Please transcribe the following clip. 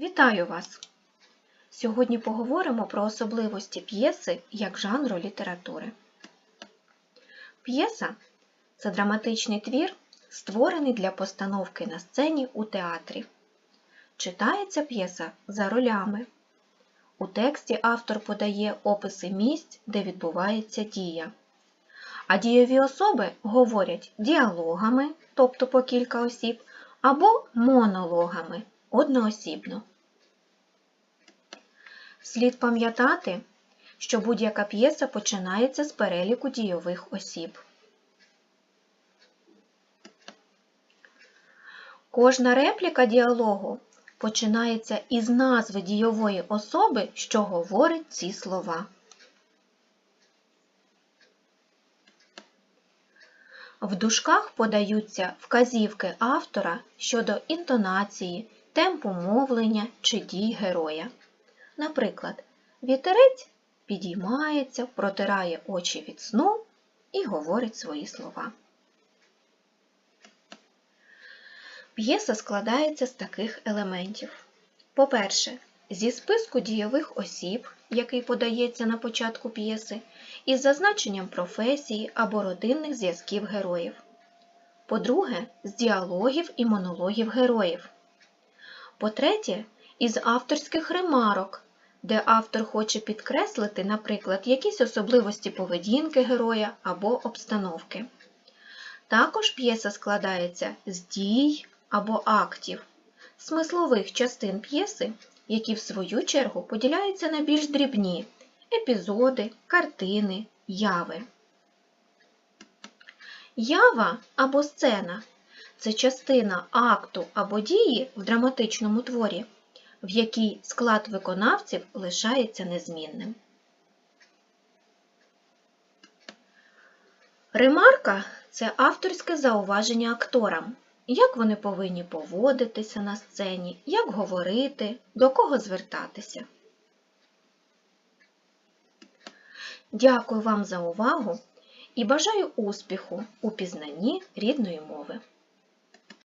Вітаю вас! Сьогодні поговоримо про особливості п'єси як жанру літератури. П'єса це драматичний твір, створений для постановки на сцені у театрі. Читається п'єса за ролями. У тексті автор подає описи місць, де відбувається дія. А дієві особи говорять діалогами, тобто по кілька осіб, або монологами одноосібно. Слід пам'ятати, що будь-яка п'єса починається з переліку дійових осіб. Кожна репліка діалогу починається із назви дійової особи, що говорить ці слова. В дужках подаються вказівки автора щодо інтонації, темпу мовлення чи дій героя. Наприклад, вітерець підіймається, протирає очі від сну і говорить свої слова. П'єса складається з таких елементів. По-перше, зі списку дійових осіб, який подається на початку п'єси, із зазначенням професії або родинних зв'язків героїв. По-друге, з діалогів і монологів героїв. По-третє, із авторських ремарок, де автор хоче підкреслити, наприклад, якісь особливості поведінки героя або обстановки. Також п'єса складається з дій або актів, смислових частин п'єси, які в свою чергу поділяються на більш дрібні епізоди, картини, яви. Ява або сцена це частина акту або дії в драматичному творі, в якій склад виконавців лишається незмінним. Ремарка це авторське зауваження акторам, як вони повинні поводитися на сцені, як говорити, до кого звертатися. Дякую вам за увагу і бажаю успіху у пізнанні рідної мови.